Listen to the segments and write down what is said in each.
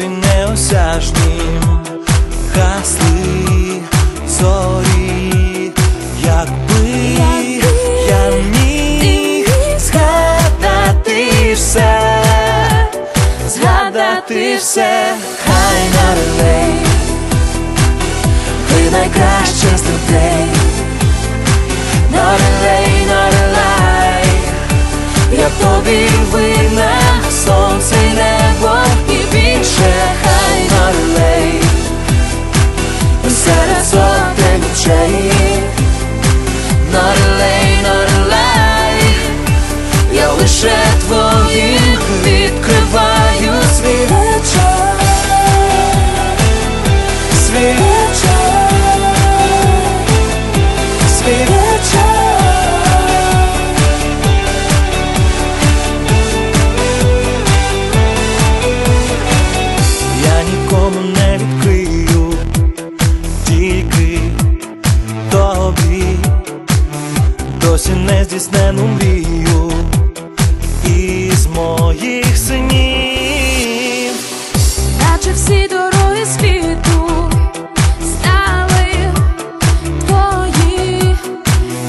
недосяжнім гасли зорі, якби я міг згадати все, згадати все, хай на релей, ви найкраще з людей, на релей, на релей, я тобі винна сонце й небо чи нездійснену мрію із моїх синів. наче всі дороги світу стали твої,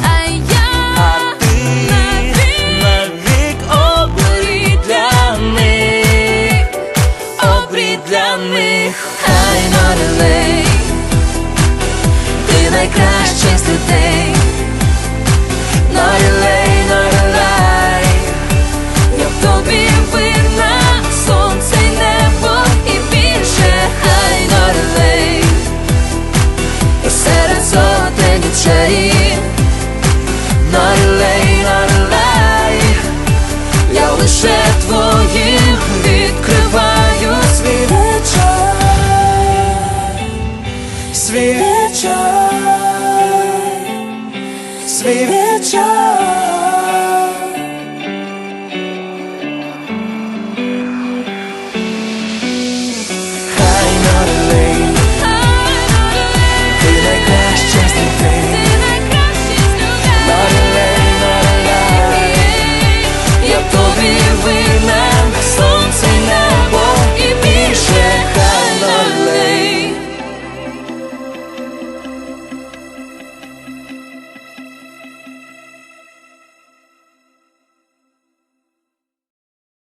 а я ти навік, навік обрій обрій для них, хай норелей, ти найкращий з людей. Svi večer, svi večer.